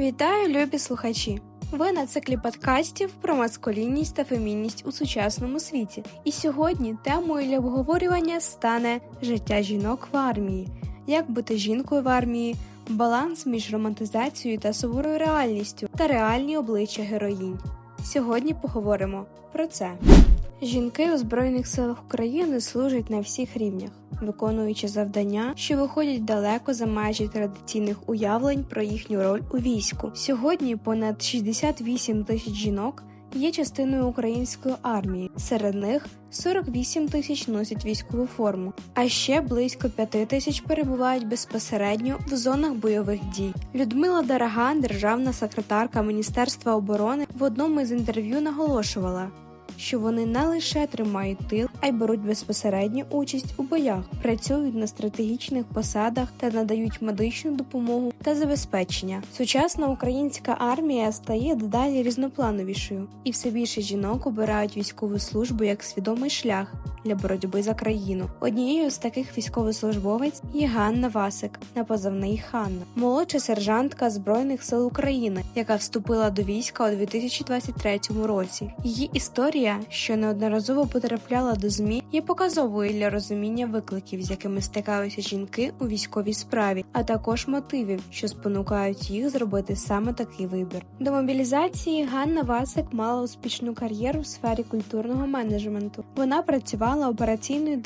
Вітаю, любі слухачі! Ви на циклі подкастів про маскулінність та фемінність у сучасному світі. І сьогодні темою для обговорювання стане життя жінок в армії, як бути жінкою в армії, баланс між романтизацією та суворою реальністю та реальні обличчя героїнь. Сьогодні поговоримо про це. Жінки у Збройних силах України служать на всіх рівнях, виконуючи завдання, що виходять далеко за межі традиційних уявлень про їхню роль у війську. Сьогодні понад 68 тисяч жінок є частиною української армії. Серед них 48 тисяч носять військову форму, а ще близько 5 тисяч перебувають безпосередньо в зонах бойових дій. Людмила Дараган, державна секретарка Міністерства оборони, в одному із інтерв'ю наголошувала що вони не лише тримають тил, а й беруть безпосередню участь у боях, працюють на стратегічних посадах та надають медичну допомогу та забезпечення. Сучасна українська армія стає дедалі різноплановішою, і все більше жінок обирають військову службу як свідомий шлях для боротьби за країну. Однією з таких військовослужбовець є Ганна Васик на позивний Ханна, молодша сержантка Збройних сил України, яка вступила до війська у 2023 році. Її історія, що неодноразово потрапляла до змі, є показовою для розуміння викликів, з якими стикаються жінки у військовій справі, а також мотивів, що спонукають їх зробити саме такий вибір. До мобілізації Ганна Васик мала успішну кар'єру в сфері культурного менеджменту. Вона працювала операційною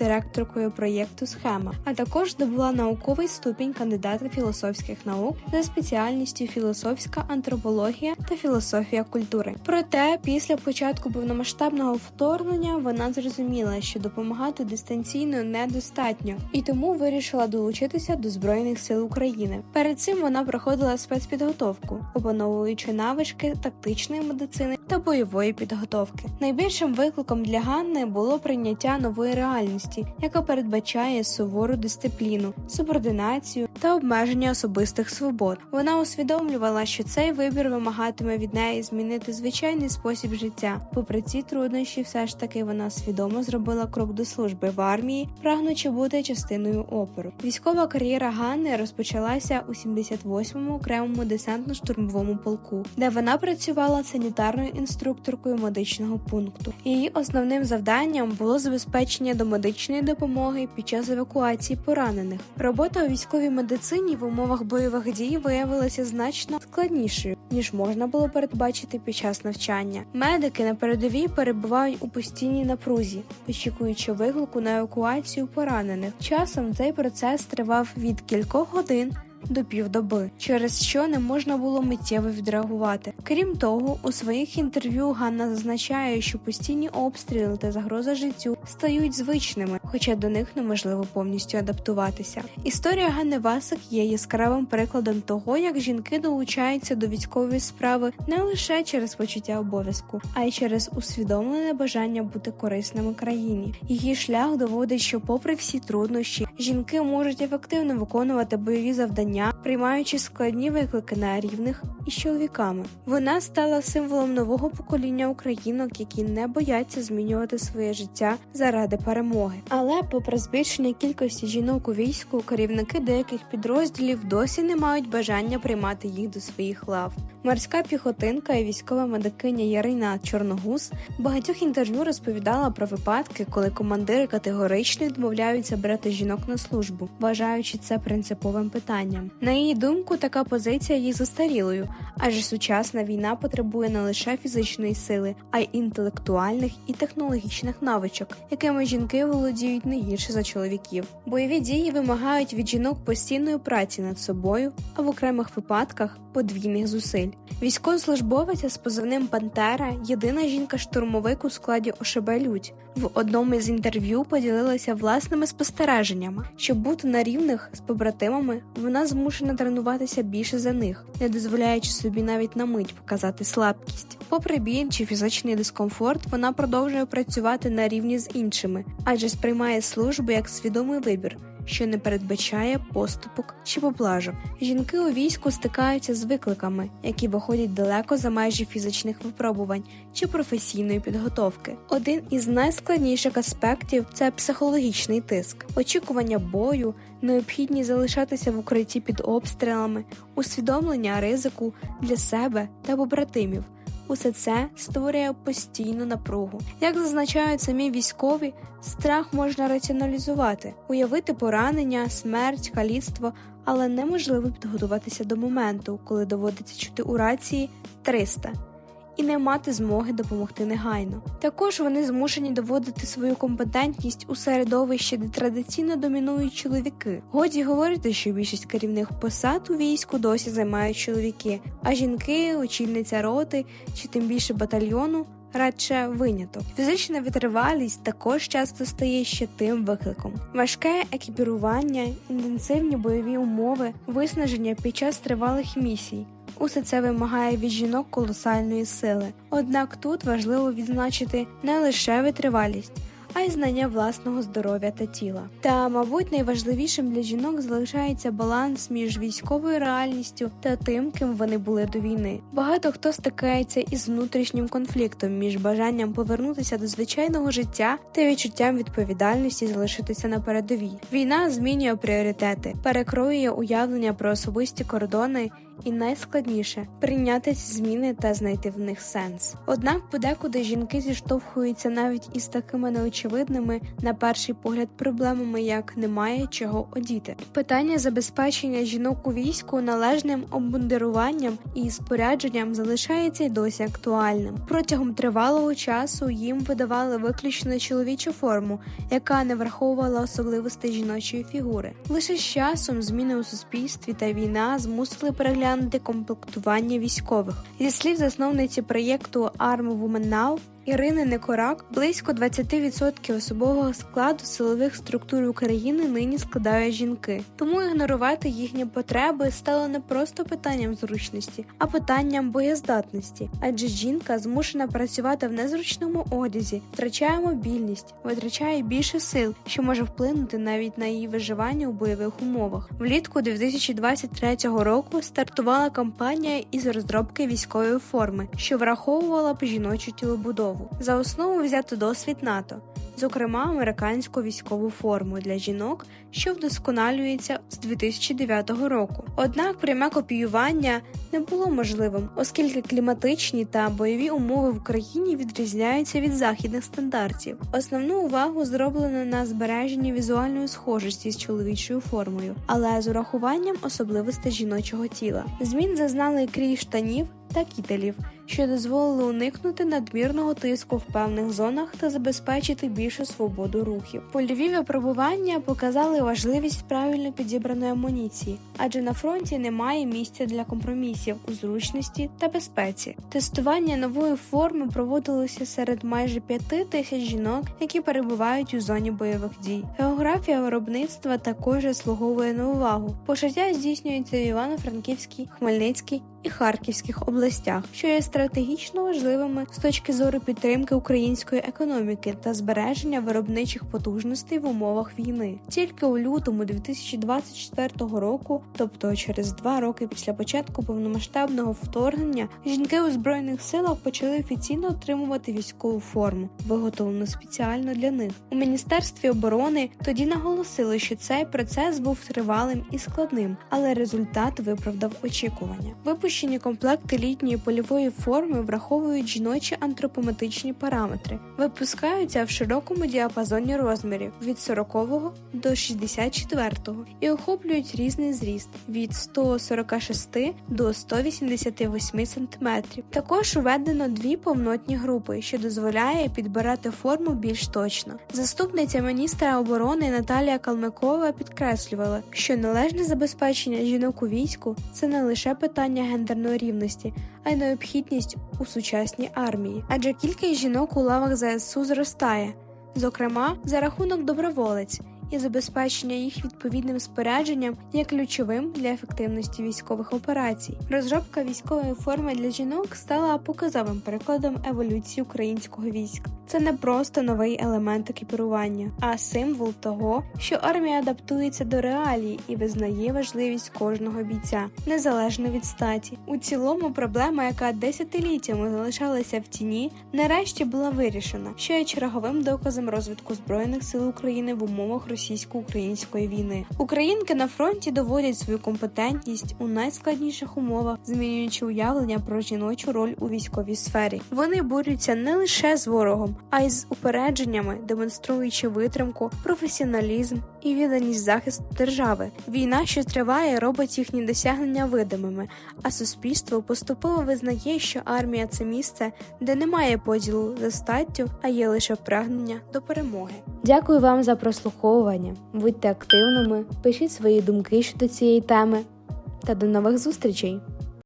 директоркою проєкту Схема, а також здобула науковий ступінь кандидата філософських наук за спеціальністю філософська антропологія та філософія культури. Проте, після початку повномасштабного вторгнення вона зрозуміла, що допомагати дистанційно недостатньо, і тому вирішила долучитися до збройних сил України. Перед цим вона проходила спецпідготовку, опановуючи навички тактичної медицини та бойової підготовки. Найбільшим викликом для Ганни було прийняття нової реальності, яка передбачає сувору дисципліну, субординацію та обмеження особистих свобод. Вона усвідомлювала, що цей вибір вимагатиме від неї змінити звичайний спосіб життя. Попри ці труднощі, все ж таки вона свідомо зробила крок до служби в армії, прагнучи бути частиною опору. Військова кар'єра Ганни розпочалася у 78-му окремому десантно-штурмовому полку, де вона працювала санітарною інструкторкою медичного пункту. Її основним завданням було забезпечення до медичної допомоги під час евакуації поранених. Робота у військовій медицині в умовах бойових дій виявилася значно складнішою ніж можна було передбачити під час навчання. Медики на передовій перебувають у постійній напрузі, очікуючи виклику на евакуацію поранених. Часом цей процес тривав від кількох годин до півдоби, через що не можна було миттєво відреагувати. Крім того, у своїх інтерв'ю Ганна зазначає, що постійні обстріли та загроза життю стають звичними, хоча до них неможливо повністю адаптуватися. Історія Ганни Васик є яскравим прикладом того, як жінки долучаються до військової справи не лише через почуття обов'язку, а й через усвідомлене бажання бути корисними країні. Її шлях доводить, що, попри всі труднощі, жінки можуть ефективно виконувати бойові завдання знання, приймаючи складні виклики на рівних із чоловіками. Вона стала символом нового покоління українок, які не бояться змінювати своє життя заради перемоги. Але, попри збільшення кількості жінок у війську, керівники деяких підрозділів досі не мають бажання приймати їх до своїх лав. Морська піхотинка і військова медикиня Ярина Чорногуз багатьох інтерв'ю розповідала про випадки, коли командири категорично відмовляються брати жінок на службу, вважаючи це принциповим питанням. На її думку, така позиція є застарілою, адже сучасна війна потребує не лише фізичної сили, а й інтелектуальних і технологічних навичок, якими жінки володіють не гірше за чоловіків. Бойові дії вимагають від жінок постійної праці над собою, а в окремих випадках подвійних зусиль. Військовослужбовиця з позивним Пантера єдина жінка-штурмовик у складі ОШБ Людь. В одному з інтерв'ю поділилася власними спостереженнями, щоб бути на рівних з побратимами, вона змушена тренуватися більше за них, не дозволяючи собі навіть на мить показати слабкість. Попри біль чи фізичний дискомфорт, вона продовжує працювати на рівні з іншими, адже сприймає службу як свідомий вибір що не передбачає поступок чи поблажок. Жінки у війську стикаються з викликами, які виходять далеко за межі фізичних випробувань чи професійної підготовки. Один із найскладніших аспектів це психологічний тиск, очікування бою, необхідність залишатися в укритті під обстрілами, усвідомлення ризику для себе та побратимів. Усе це створює постійну напругу. Як зазначають самі військові, страх можна раціоналізувати, уявити поранення, смерть, каліцтво, але неможливо підготуватися до моменту, коли доводиться чути у рації 300 і не мати змоги допомогти негайно. Також вони змушені доводити свою компетентність у середовищі, де традиційно домінують чоловіки. Годі говорити, що більшість керівних посад у війську досі займають чоловіки, а жінки, очільниця роти чи тим більше батальйону. Радше виняток. Фізична витривалість також часто стає ще тим викликом. Важке екіпірування, інтенсивні бойові умови, виснаження під час тривалих місій, Усе це вимагає від жінок колосальної сили. Однак тут важливо відзначити не лише витривалість, а й знання власного здоров'я та тіла. Та, мабуть, найважливішим для жінок залишається баланс між військовою реальністю та тим, ким вони були до війни. Багато хто стикається із внутрішнім конфліктом між бажанням повернутися до звичайного життя та відчуттям відповідальності залишитися на передовій. Війна змінює пріоритети, перекроює уявлення про особисті кордони і найскладніше прийняти ці зміни та знайти в них сенс. Однак, подекуди жінки зіштовхуються навіть із такими неочевидними, на перший погляд, проблемами, як немає чого одіти. Питання забезпечення жінок у війську належним обмундируванням і спорядженням залишається й досі актуальним. Протягом тривалого часу їм видавали виключно чоловічу форму, яка не враховувала особливостей жіночої фігури. Лише з часом зміни у суспільстві та війна змусили переглянути переглянути комплектування військових. Зі слів засновниці проєкту Arm Women Now Ірини Некорак близько 20% особового складу силових структур України нині складають жінки, тому ігнорувати їхні потреби стало не просто питанням зручності, а питанням боєздатності, адже жінка змушена працювати в незручному одязі, втрачає мобільність, витрачає більше сил, що може вплинути навіть на її виживання у бойових умовах. Влітку 2023 року стартувала кампанія із розробки військової форми, що враховувала б жіночу тілобудову мову. За основу взято досвід НАТО, зокрема американську військову форму для жінок, що вдосконалюється з 2009 року. Однак пряме копіювання не було можливим, оскільки кліматичні та бойові умови в Україні відрізняються від західних стандартів. Основну увагу зроблено на збереженні візуальної схожості з чоловічою формою, але з урахуванням особливостей жіночого тіла. Змін зазнали крій штанів та кітелів що дозволили уникнути надмірного тиску в певних зонах та забезпечити більшу свободу рухів. Польові випробування показали важливість правильно підібраної амуніції, адже на фронті немає місця для компромісів у зручності та безпеці. Тестування нової форми проводилося серед майже п'яти тисяч жінок, які перебувають у зоні бойових дій. Географія виробництва також заслуговує на увагу. Пошиття здійснюється в Івано-Франківській, Хмельницькій і Харківських областях, що є стратегічно важливими з точки зору підтримки української економіки та збереження виробничих потужностей в умовах війни. Тільки у лютому 2024 року, тобто через два роки після початку повномасштабного вторгнення, жінки у збройних силах почали офіційно отримувати військову форму, виготовлену спеціально для них. У міністерстві оборони тоді наголосили, що цей процес був тривалим і складним, але результат виправдав очікування. Випущені комплекти літньої польової форми враховують жіночі антропометричні параметри, випускаються в широкому діапазоні розмірів від 40 до 64 і охоплюють різний зріст від 146 до 188 см. Також введено дві повнотні групи, що дозволяє підбирати форму більш точно. Заступниця міністра оборони Наталія Калмикова підкреслювала, що належне забезпечення жінок у війську це не лише питання гендерної рівності, а й необхідність у сучасній армії, адже кількість жінок у лавах ЗСУ зростає, зокрема за рахунок доброволець. І забезпечення їх відповідним спорядженням є ключовим для ефективності військових операцій. Розробка військової форми для жінок стала показовим прикладом еволюції українського війська. Це не просто новий елемент екіпірування, а символ того, що армія адаптується до реалій і визнає важливість кожного бійця, незалежно від статі. У цілому, проблема, яка десятиліттями залишалася в тіні, нарешті була вирішена, що є черговим доказом розвитку збройних сил України в умовах російсько-української війни. Українки на фронті доводять свою компетентність у найскладніших умовах, змінюючи уявлення про жіночу роль у військовій сфері. Вони борються не лише з ворогом, а й з упередженнями, демонструючи витримку, професіоналізм і відданість захисту держави. Війна, що триває, робить їхні досягнення видимими, а суспільство поступово визнає, що армія це місце, де немає поділу за статтю, а є лише прагнення до перемоги. Дякую вам за прослуховування. Будьте активними, пишіть свої думки щодо цієї теми та до нових зустрічей!